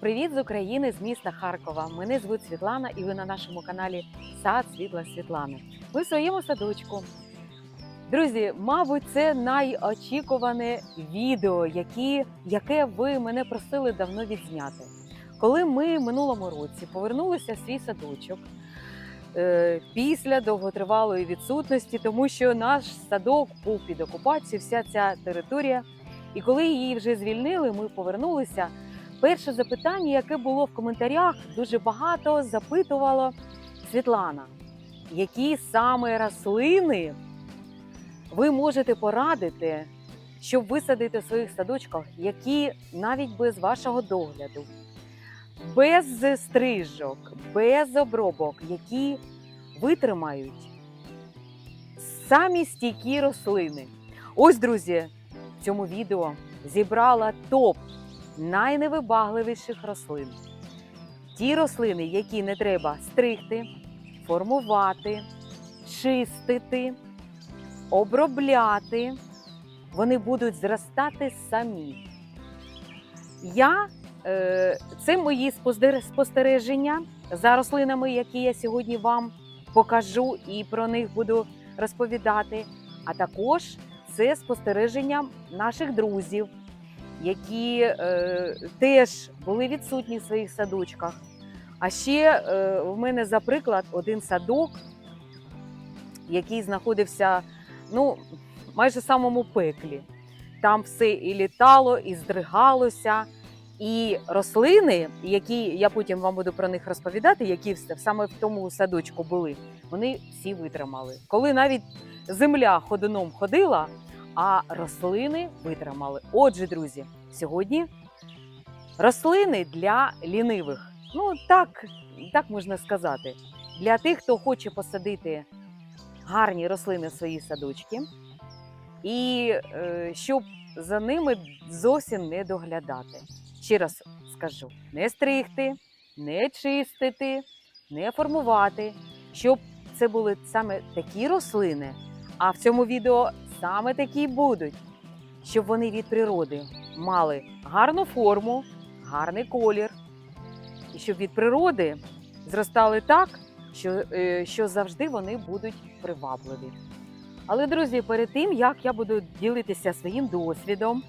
Привіт з України, з міста Харкова. Мене звуть Світлана, і ви на нашому каналі Сад Світла Світлани. Ми в своєму садочку. Друзі, мабуть, це найочікуване відео, які, яке ви мене просили давно відзняти. Коли ми минулому році повернулися в свій садочок е, після довготривалої відсутності, тому що наш садок був під окупацією, вся ця територія. І коли її вже звільнили, ми повернулися. Перше запитання, яке було в коментарях, дуже багато запитувало Світлана, які саме рослини ви можете порадити, щоб висадити в своїх садочках, які навіть без вашого догляду, без стрижок, без обробок, які витримають самі стійкі рослини. Ось, друзі, в цьому відео зібрала топ найневибагливіших рослин. Ті рослини, які не треба стригти, формувати, чистити, обробляти, вони будуть зростати самі. Я, е, це мої спостереження за рослинами, які я сьогодні вам покажу і про них буду розповідати. А також це спостереження наших друзів, які е, теж були відсутні в своїх садочках. А ще е, в мене, за приклад, один садок, який знаходився ну, майже в самому пеклі. Там все і літало, і здригалося. І рослини, які я потім вам буду про них розповідати, які саме в тому садочку були, вони всі витримали. Коли навіть земля ходуном ходила, а рослини витримали. Отже, друзі, сьогодні рослини для лінивих. Ну, так, так можна сказати. Для тих, хто хоче посадити гарні рослини в свої садочки, і е, щоб за ними зовсім не доглядати. Ще раз скажу: не стригти, не чистити, не формувати, щоб це були саме такі рослини, а в цьому відео саме такі будуть, щоб вони від природи мали гарну форму, гарний колір, і щоб від природи зростали так, що, е, що завжди вони будуть привабливі. Але, друзі, перед тим як я буду ділитися своїм досвідом,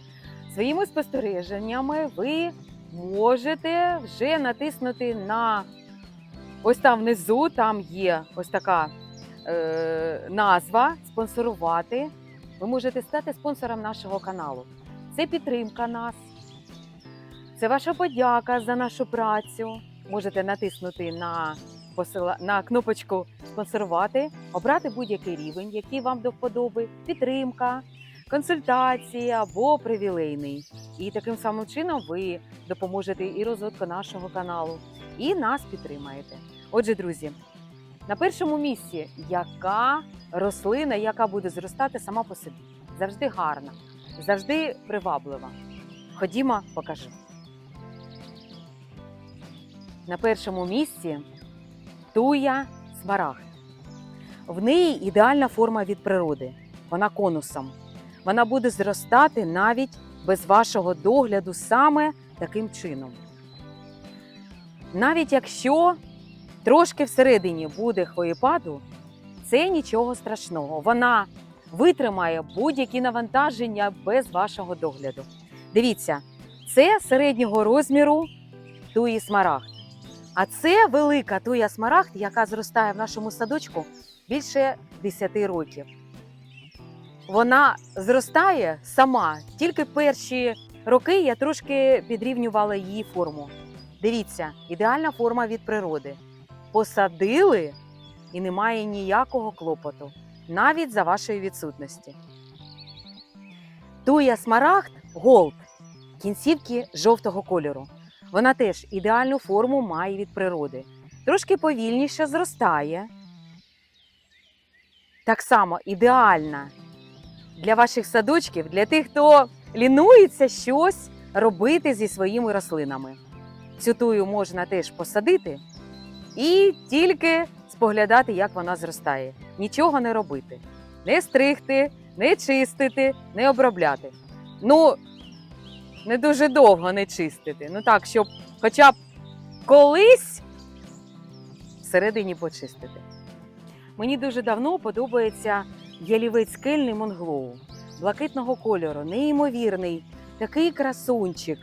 своїми спостереженнями, ви можете вже натиснути на ось там внизу, там є ось така е, назва спонсорувати. Ви можете стати спонсором нашого каналу. Це підтримка нас, це ваша подяка за нашу працю. Можете натиснути на, посила... на кнопочку спонсорувати, обрати будь-який рівень, який вам до вподоби, підтримка, консультації або привілейний. І таким самим чином ви допоможете і розвитку нашого каналу, і нас підтримаєте. Отже, друзі, на першому місці яка рослина, яка буде зростати сама по собі. Завжди гарна, завжди приваблива. Ходімо, покажу. На першому місці туя смарагд. В неї ідеальна форма від природи. Вона конусом. Вона буде зростати навіть без вашого догляду саме таким чином. Навіть якщо трошки всередині буде хвоєпаду, це нічого страшного. Вона витримає будь-які навантаження без вашого догляду. Дивіться, це середнього розміру туї смарагд. А це велика туя смарагд, яка зростає в нашому садочку більше 10 років. Вона зростає сама. Тільки перші роки я трошки підрівнювала її форму. Дивіться, ідеальна форма від природи. Посадили і немає ніякого клопоту, навіть за вашої відсутності. Туя смарагд голд, кінцівки жовтого кольору. Вона теж ідеальну форму має від природи. Трошки повільніше зростає. Так само ідеальна для ваших садочків, для тих, хто лінується щось робити зі своїми рослинами. Цю тую можна теж посадити і тільки споглядати, як вона зростає. Нічого не робити. Не стригти, не чистити, не обробляти. Ну, не дуже довго не чистити. Ну так, щоб хоча б колись всередині почистити. Мені дуже давно подобається ялівець скельний монглоу, блакитного кольору, неймовірний, такий красунчик.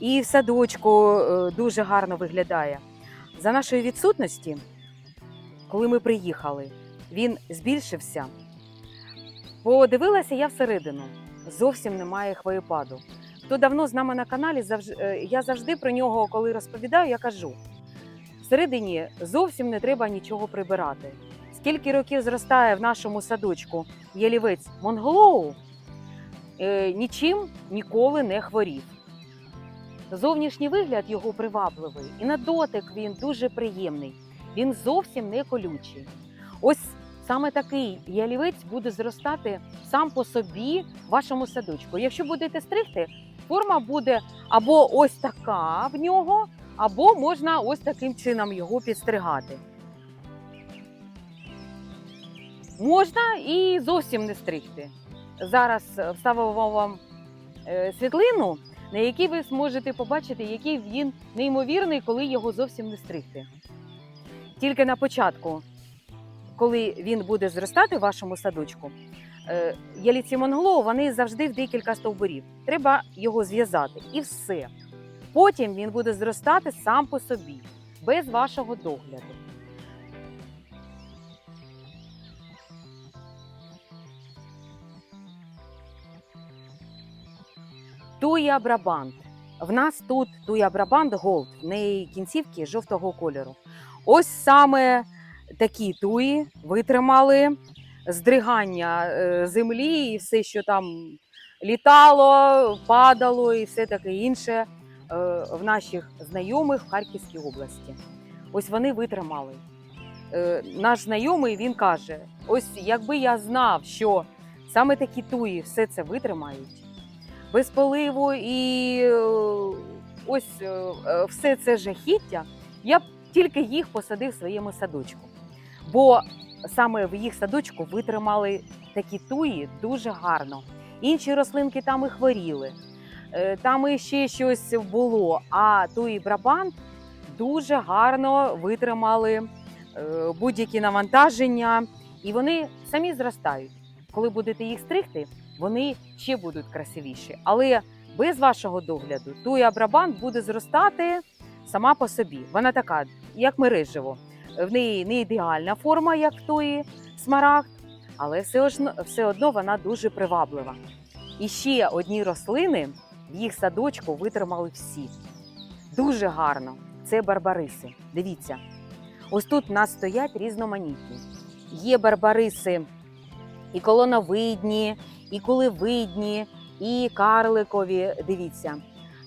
І в садочку е, дуже гарно виглядає. За нашої відсутності, коли ми приїхали, він збільшився. Подивилася я всередину. Зовсім немає хвоєпаду. Хто давно з нами на каналі, е, я завжди про нього, коли розповідаю, я кажу: всередині зовсім не треба нічого прибирати. Скільки років зростає в нашому садочку ялівець Монголоу, е, нічим ніколи не хворів. Зовнішній вигляд його привабливий, і на дотик він дуже приємний. Він зовсім не колючий. Ось саме такий ялівець буде зростати сам по собі в вашому садочку. Якщо будете стригти, форма буде або ось така в нього, або можна ось таким чином його підстригати. Можна і зовсім не стригти. Зараз вставимо вам е, світлину, на якій ви зможете побачити, який він неймовірний, коли його зовсім не стригти. Тільки на початку, коли він буде зростати в вашому садочку, е, яліці монголо вони завжди в декілька стовбурів. Треба його зв'язати і все. Потім він буде зростати сам по собі, без вашого догляду. Туя Брабант. В нас тут Туя Брабант Голд, в неї кінцівки жовтого кольору. Ось саме такі туї витримали здригання е, землі і все, що там літало, падало і все таке інше е, в наших знайомих в Харківській області. Ось вони витримали. Е, Наш знайомий він каже: ось якби я знав, що саме такі туї все це витримають, без поливу і е, ось е, е, все це жахіття, я б тільки їх посадив в своєму садочку. Бо саме в їх садочку витримали такі туї дуже гарно. Інші рослинки там і хворіли, там і ще щось було. А туї Брабант дуже гарно витримали будь-які навантаження, і вони самі зростають. Коли будете їх стригти, вони ще будуть красивіші. Але без вашого догляду туя Брабант буде зростати сама по собі. Вона така, як мережево. В неї не ідеальна форма, як в тої смарагд, але все одно, все одно вона дуже приваблива. І ще одні рослини в їх садочку витримали всі. Дуже гарно. Це барбариси. Дивіться. Ось тут в нас стоять різноманітні. Є барбариси і колоновидні, і кулевидні, і карликові. Дивіться,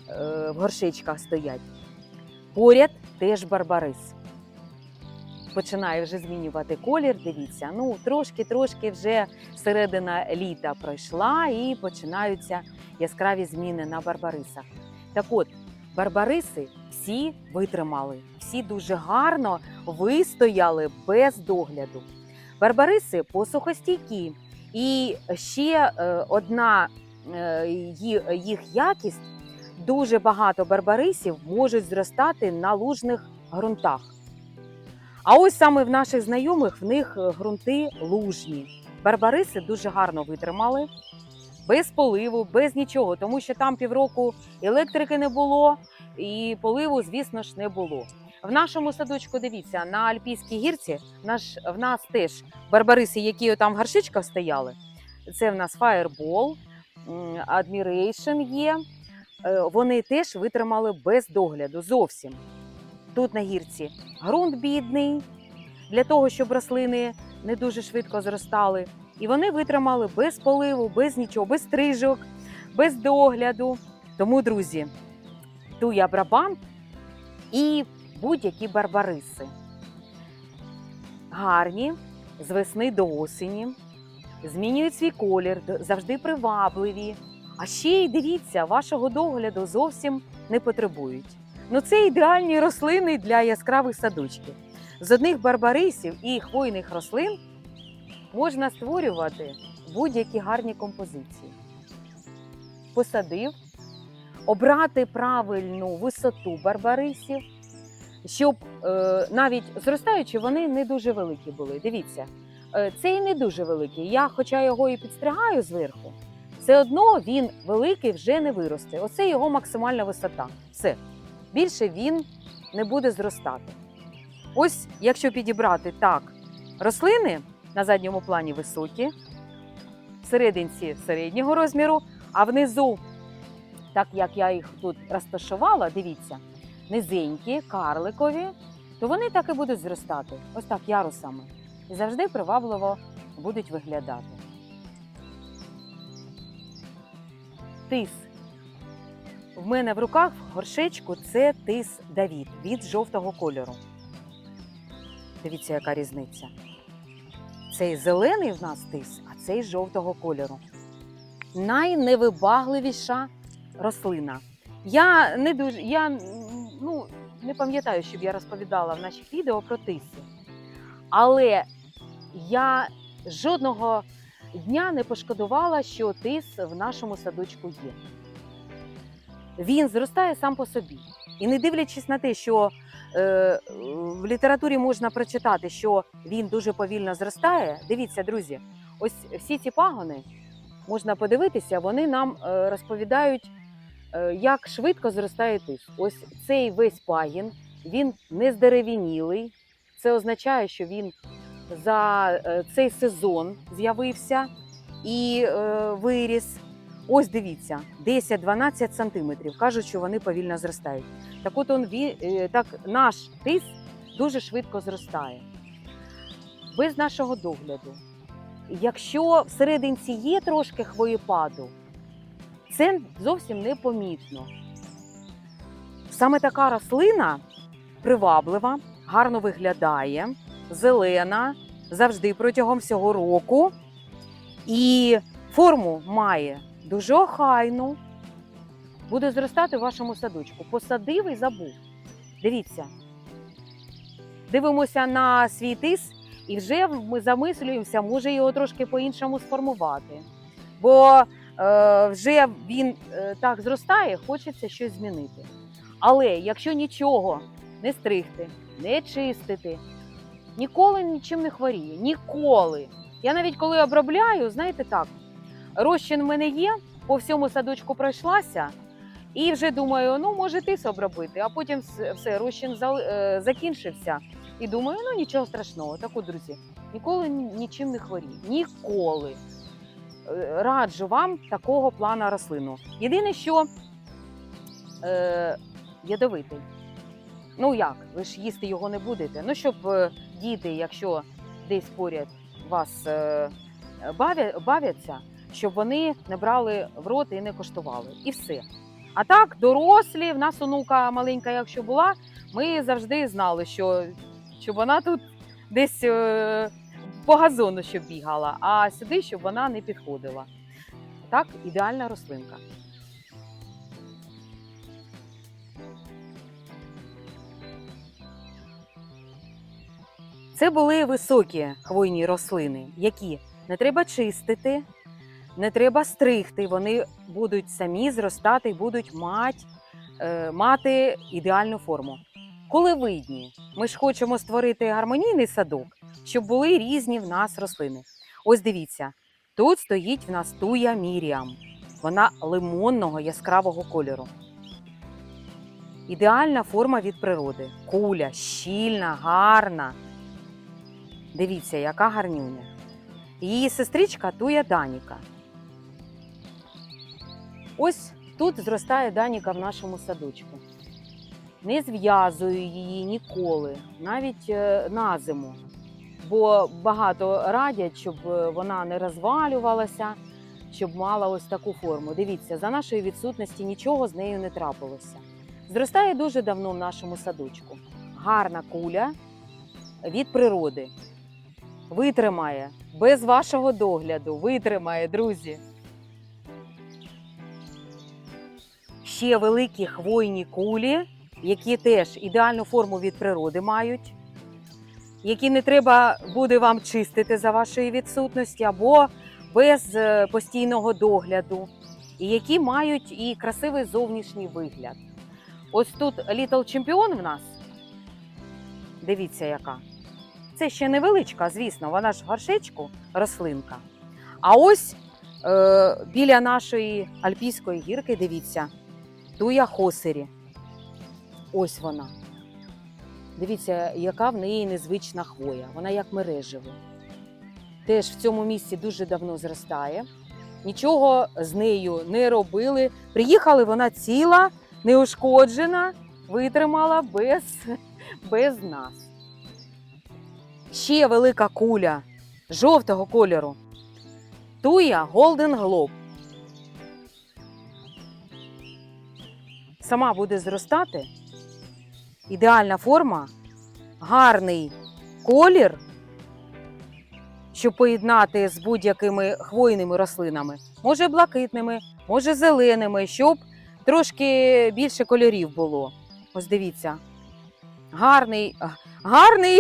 е, в горшечках стоять. Поряд теж барбарис. Починає вже змінювати колір. Дивіться, ну трошки-трошки вже середина літа пройшла і починаються яскраві зміни на барбарисах. Так от, барбариси всі витримали, всі дуже гарно вистояли без догляду. Барбариси посухостійкі, і ще е, одна е, їх якість дуже багато барбарисів можуть зростати на лужних ґрунтах. А ось саме в наших знайомих в них е, ґрунти лужні. Барбариси дуже гарно витримали, без поливу, без нічого, тому що там півроку електрики не було, і поливу, звісно ж, не було. В нашому садочку, дивіться, на Альпійській гірці наш, в нас теж барбариси, які там в горшечках стояли. Це в нас м, Admiration є. Е, Вони теж витримали без догляду зовсім. Тут на гірці ґрунт бідний для того, щоб рослини не дуже швидко зростали. І вони витримали без поливу, без нічого, без стрижок, без догляду. Тому, друзі, туя брабант і будь-які барбариси. Гарні з весни до осені, змінюють свій колір, завжди привабливі. А ще й дивіться, вашого догляду зовсім не потребують. Ну це ідеальні рослини для яскравих садочків. З одних барбарисів і хвойних рослин можна створювати будь-які гарні композиції. Посадив, обрати правильну висоту барбарисів, щоб е, навіть зростаючи, вони не дуже великі були. Дивіться, е, цей не дуже великий. Я, хоча його і підстригаю зверху, все одно він великий вже не виросте. Оце його максимальна висота. Все. Більше він не буде зростати. Ось, якщо підібрати так, рослини на задньому плані високі, всерединці середнього розміру, а внизу, так як я їх тут розташувала, дивіться, низенькі, карликові, то вони так і будуть зростати, ось так ярусами. І завжди привабливо будуть виглядати. Тис. В мене в руках в горшечку це тис Давід від жовтого кольору. Дивіться, яка різниця. Цей зелений в нас тис, а цей жовтого кольору. Найневибагливіша рослина. Я не дуже я не пам'ятаю, щоб я розповідала в наших відео про тиси. Але я жодного дня не пошкодувала, що тис в нашому садочку є. Він зростає сам по собі. І не дивлячись на те, що е, в літературі можна прочитати, що він дуже повільно зростає. Дивіться, друзі, ось всі ці пагони можна подивитися, вони нам е, розповідають, як швидко зростає тис. Ось цей весь пагін, він не здеревінілий. Це означає, що він за е, цей сезон з'явився і е, виріс. Ось дивіться, 10-12 сантиметрів. Кажуть, що вони повільно зростають. Так от он, е, так наш тис дуже швидко зростає. Без нашого догляду. Якщо всерединці є трошки хвоєпаду, це зовсім непомітно. Саме така рослина приваблива, гарно виглядає, зелена, завжди протягом всього року. І форму має дуже охайну. Буде зростати в вашому садочку. Посадив і забув. Дивіться. Дивимося на свій тис, і вже ми замислюємося, може його трошки по-іншому сформувати. Бо вже він е, так зростає, хочеться щось змінити. Але якщо нічого не стригти, не чистити, ніколи нічим не хворіє. Ніколи. Я навіть коли обробляю, знаєте так, розчин в мене є, по всьому садочку пройшлася, і вже думаю, ну може тис обробити, а потім все, розчин е, закінчився. І думаю, ну нічого страшного. Так от, друзі, ніколи нічим не хворію. Ніколи. Раджу вам такого плана рослину. Єдине, що е, ядовитий. Ну як, ви ж їсти його не будете. Ну, щоб е, діти, якщо десь поряд вас е, бавя, бавяться, щоб вони не брали в рот і не коштували. І все. А так, дорослі, в нас онука маленька, якщо була, ми завжди знали, що щоб вона тут десь е, по газону щоб бігала, а сюди, щоб вона не підходила. Так, ідеальна рослинка. Це були високі хвойні рослини, які не треба чистити, не треба стригти. Вони будуть самі зростати і будуть мать, е, мати ідеальну форму. Коли видні, ми ж хочемо створити гармонійний садок, щоб були різні в нас рослини. Ось дивіться, тут стоїть в нас туя Міріам. Вона лимонного яскравого кольору. Ідеальна форма від природи. Куля, щільна, гарна. Дивіться, яка гарнюня. Її сестричка Туя Даніка. Ось тут зростає Даніка в нашому садочку. Не зв'язую її ніколи, навіть е, на зиму. Бо багато радять, щоб е, вона не розвалювалася, щоб мала ось таку форму. Дивіться, за нашої відсутності нічого з нею не трапилося. Зростає дуже давно в нашому садочку. Гарна куля від природи. Витримає без вашого догляду. Витримає, друзі. Ще великі хвойні кулі, які теж ідеальну форму від природи мають, які не треба буде вам чистити за вашої відсутності або без е, постійного догляду. і які мають і красивий зовнішній вигляд. Ось тут Little Champion в нас. Дивіться, яка. Це ще невеличка, звісно, вона ж в горшечку рослинка. А ось е, біля нашої альпійської гірки, дивіться, туя хосері. Ось вона. Дивіться, яка в неї незвична хвоя. Вона як мережево. Теж в цьому місці дуже давно зростає. Нічого з нею не робили. Приїхали вона ціла, неушкоджена, витримала без, без нас. Ще велика куля жовтого кольору. Туя Golden Globe. Сама буде зростати. Ідеальна форма, гарний колір, щоб поєднати з будь-якими хвойними рослинами. Може блакитними, може зеленими, щоб трошки більше кольорів було. Ось дивіться. Гарний, гарний,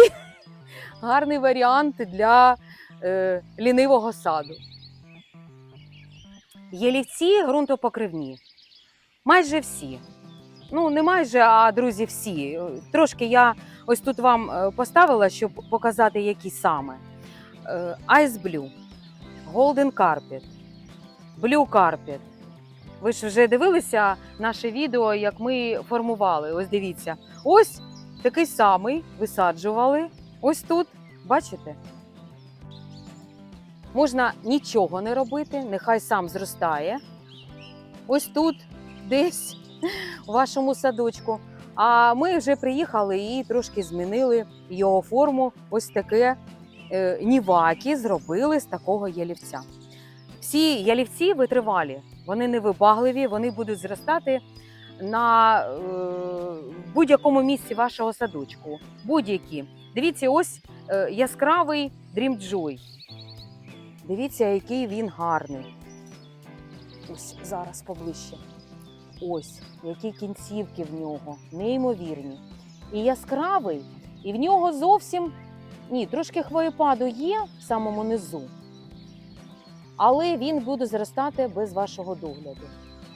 гарний варіант для е, лінивого саду. Єлівці ґрунтопокривні. Майже всі. Ну, не майже, а друзі, всі. Трошки я ось тут вам е, поставила, щоб показати, які саме. Е, Ice Blue, Golden Carpet, Blue Carpet. Ви ж вже дивилися наше відео, як ми формували. Ось дивіться. Ось такий самий висаджували. Ось тут, бачите? Можна нічого не робити, нехай сам зростає. Ось тут, десь у вашому садочку. А ми вже приїхали і трошки змінили його форму. Ось таке е, ніваки зробили з такого ялівця. Всі ялівці витривалі, вони невибагливі, вони будуть зростати на е, будь-якому місці вашого садочку. Будь-які. Дивіться, ось е, яскравий Joy. Дивіться, який він гарний. Ось зараз поближче. Ось, які кінцівки в нього, неймовірні. І яскравий, і в нього зовсім ні, трошки хвоєпаду є в самому низу, але він буде зростати без вашого догляду.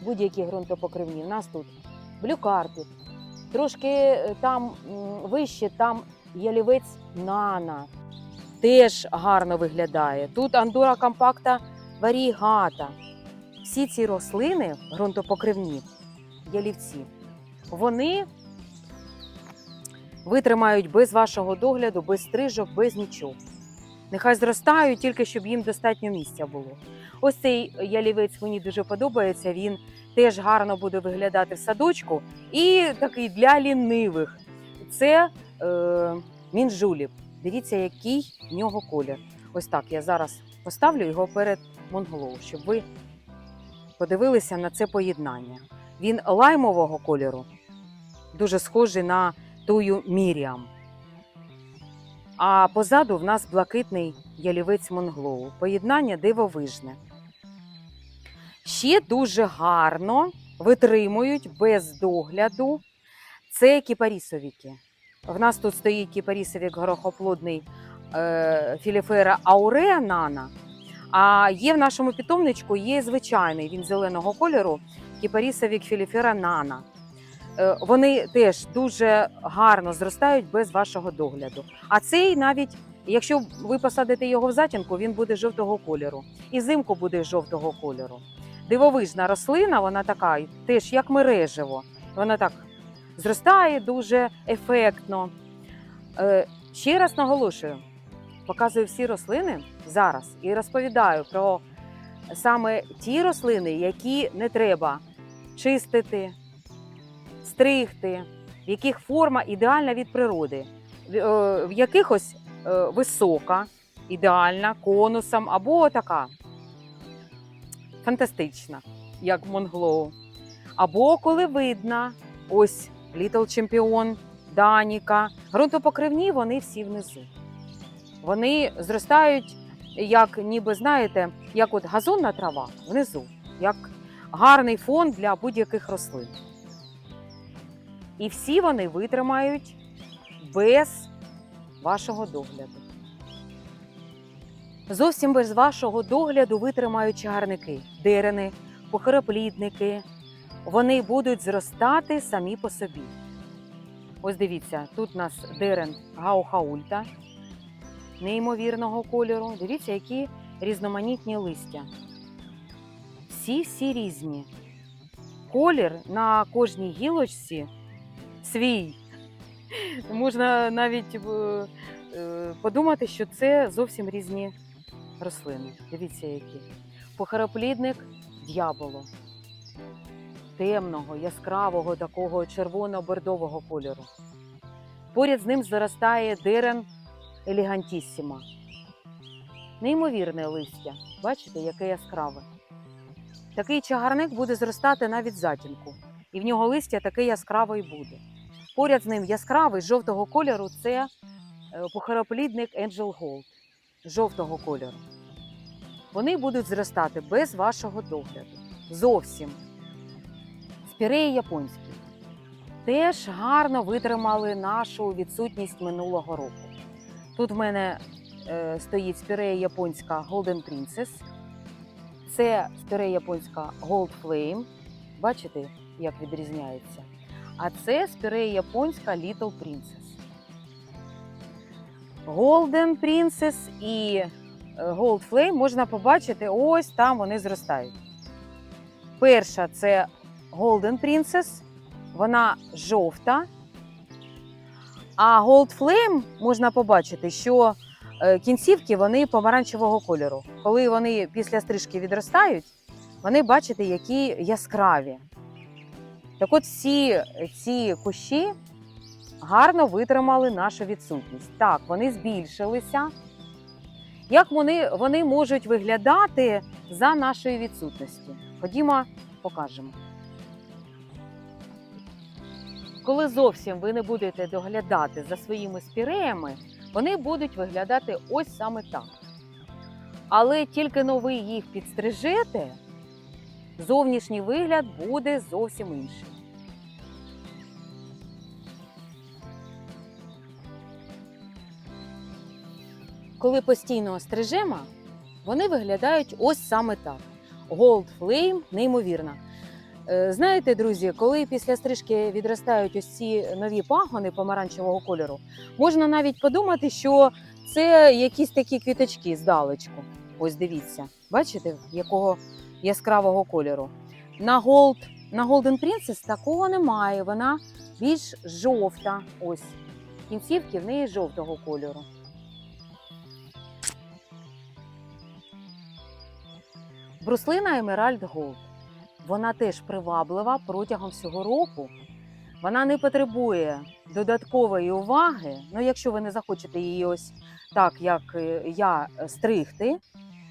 Будь-які ґрунтопокривні. У нас тут блюкарпіт, трошки е, там вище, там ялівець нана. Теж гарно виглядає. Тут андура компакта варігата. Всі ці рослини ґрунтопокривні, ялівці, вони витримають без вашого догляду, без стрижок, без нічого. Нехай зростають, тільки щоб їм достатньо місця було. Ось цей ялівець мені дуже подобається. Він теж гарно буде виглядати в садочку. І такий для лінивих. Це е, мінжуліп. Дивіться, який в нього колір. Ось так я зараз поставлю його перед монголоу, щоб ви подивилися на це поєднання. Він лаймового кольору, дуже схожий на тую Міріам. А позаду в нас блакитний ялівець Монглоу. Поєднання дивовижне. Ще дуже гарно витримують без догляду. Це кіпарісовіки. В нас тут стоїть кіпарісовік горохоплодний е, філіфера ауреа нана. А є в нашому питомничку є звичайний він зеленого кольору кіпарісовік філіфера нана. Е, Вони теж дуже гарно зростають без вашого догляду. А цей навіть, якщо ви посадите його в затінку, він буде жовтого кольору. І взимку буде жовтого кольору. Дивовижна рослина, вона така, теж як мережево. Вона так зростає дуже ефектно. Е, Ще раз наголошую, показую всі рослини зараз і розповідаю про саме ті рослини, які не треба чистити, стригти, в яких форма ідеальна від природи, в е, якихось е, висока, ідеальна, конусом, або така фантастична, як Монглоу. Або коли видна, ось Little Champion, Даніка. Грунтопокривні вони всі внизу. Вони зростають, як ніби знаєте, як от газонна трава внизу, як гарний фон для будь-яких рослин. І всі вони витримають без вашого догляду. Зовсім без вашого догляду витримають чагарники, дерени, похороплідники, вони будуть зростати самі по собі. Ось дивіться, тут у нас дерен гаухаульта неймовірного кольору. Дивіться, які різноманітні листя. Всі всі різні. Колір на кожній гілочці свій. Можна навіть е, е, подумати, що це зовсім різні рослини. Дивіться, які. Похороплідник д'яболо. Темного, яскравого, такого червоно-бордового кольору. Поряд з ним заростає дерен елегантіссіма. Неймовірне листя. Бачите, яке яскраве. Такий чагарник буде зростати навіть затінку, і в нього листя таке яскраве і буде. Поряд з ним яскравий жовтого кольору це е, похороплідник Angel Gold жовтого кольору. Вони будуть зростати без вашого догляду. Зовсім. Спіреї японські теж гарно витримали нашу відсутність минулого року. Тут в мене е, стоїть спірея японська Golden Princess. Це спірея японська Gold Flame. Бачите, як відрізняється? А це спірея японська Little Princess. Golden Princess і е, Gold Flame можна побачити, ось там вони зростають. Перша це Golden Princess, вона жовта. А Gold Flame можна побачити, що е, кінцівки вони помаранчевого кольору. Коли вони після стрижки відростають, вони бачите, які яскраві. Так от всі ці кущі гарно витримали нашу відсутність. Так, вони збільшилися. Як вони, вони можуть виглядати за нашої відсутності? Ходімо, покажемо. Коли зовсім ви не будете доглядати за своїми спіреями, вони будуть виглядати ось саме так. Але тільки но ви їх підстрижете, зовнішній вигляд буде зовсім інший. Коли постійно стрижемо, вони виглядають ось саме так. Gold Flame неймовірна. Е, Знаєте, друзі, коли після стрижки відростають ось ці нові пагони помаранчевого кольору, можна навіть подумати, що це якісь такі квіточки здалечку. Ось дивіться, бачите, якого яскравого кольору. На Gold, на Golden Princess такого немає. Вона більш жовта. Ось кінцівки в неї жовтого кольору. Бруслина Emerald Gold. Вона теж приваблива протягом всього року. Вона не потребує додаткової уваги. Ну, якщо ви не захочете її ось так, як е, я е, стригти,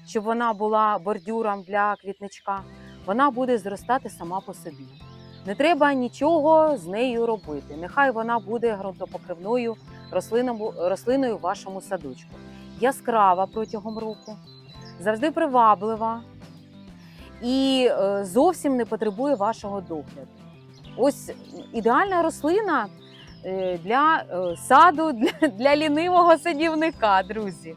щоб вона була бордюром для квітничка, вона буде зростати сама по собі. Не треба нічого з нею робити. Нехай вона буде ґрунтопокривною рослиною, рослиною в вашому садочку. Яскрава протягом року, завжди приваблива і е, зовсім не потребує вашого догляду. Ось ідеальна рослина е, для е, саду, для, лінивого садівника, друзі.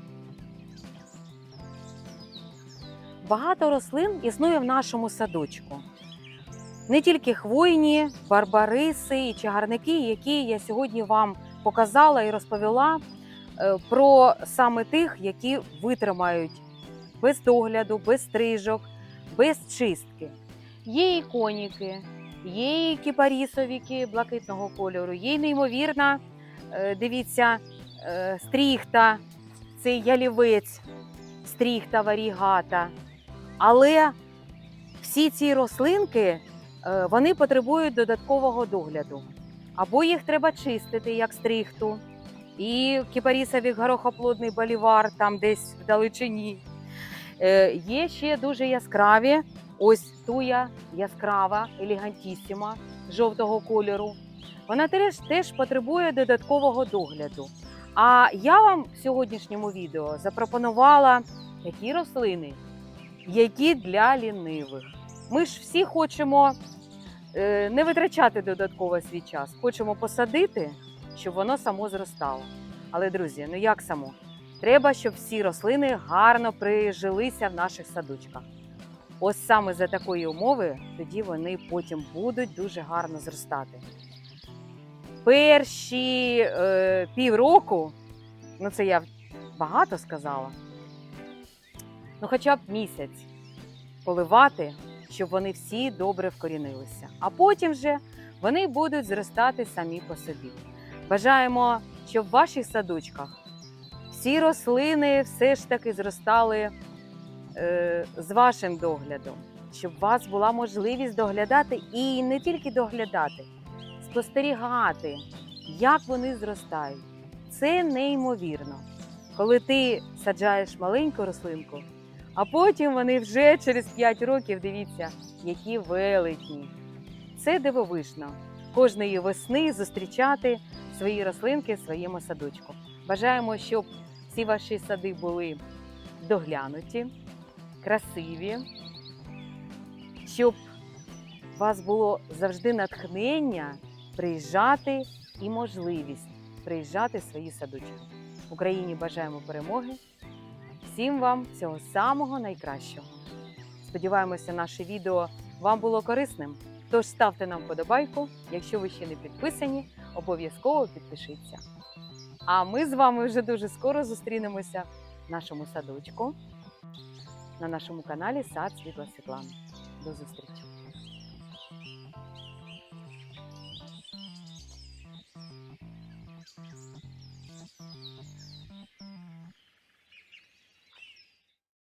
Багато рослин існує в нашому садочку. Не тільки хвойні, барбариси і чагарники, які я сьогодні вам показала і розповіла про саме тих, які витримають без догляду, без стрижок, без чистки. Є і коніки, є і кіпарісовіки блакитного кольору, є й неймовірна, е, дивіться, е, стріхта, це ялівець, стріхта варігата. Але всі ці рослинки е, вони потребують додаткового догляду. Або їх треба чистити, як стріхту, і кіпарісовік горохоплодний болівар там десь вдалечині. Е, Є ще дуже яскраві. Ось туя яскрава, елегантісіма жовтого кольору. Вона теж, теж потребує додаткового догляду. А я вам в сьогоднішньому відео запропонувала такі рослини, які для лінивих. Ми ж всі хочемо е, не витрачати додатково свій час. Хочемо посадити, щоб воно само зростало. Але, друзі, ну як само? Треба, щоб всі рослини гарно прижилися в наших садочках. ось саме за такої умови, тоді вони потім будуть дуже гарно зростати. Перші е, півроку, ну це я багато сказала, ну хоча б місяць поливати, щоб вони всі добре вкорінилися. А потім вже вони будуть зростати самі по собі. Бажаємо, щоб в ваших садочках всі рослини все ж таки зростали е, з вашим доглядом, щоб у вас була можливість доглядати і не тільки доглядати, спостерігати, як вони зростають. Це неймовірно. Коли ти саджаєш маленьку рослинку, а потім вони вже через 5 років дивіться, які великі. Це дивовижно. Кожної весни зустрічати свої рослинки в своєму садочку. Бажаємо, щоб всі ваші сади були доглянуті, красиві, щоб у вас було завжди натхнення приїжджати і можливість приїжджати в свої садочки. Україні бажаємо перемоги. Всім вам всього самого найкращого. Сподіваємося, наше відео вам було корисним. Тож ставте нам вподобайку. Якщо ви ще не підписані, обов'язково підпишіться. А ми з вами вже дуже скоро зустрінемося в нашому садочку на нашому каналі Сад Світла Світлани. До зустрічі!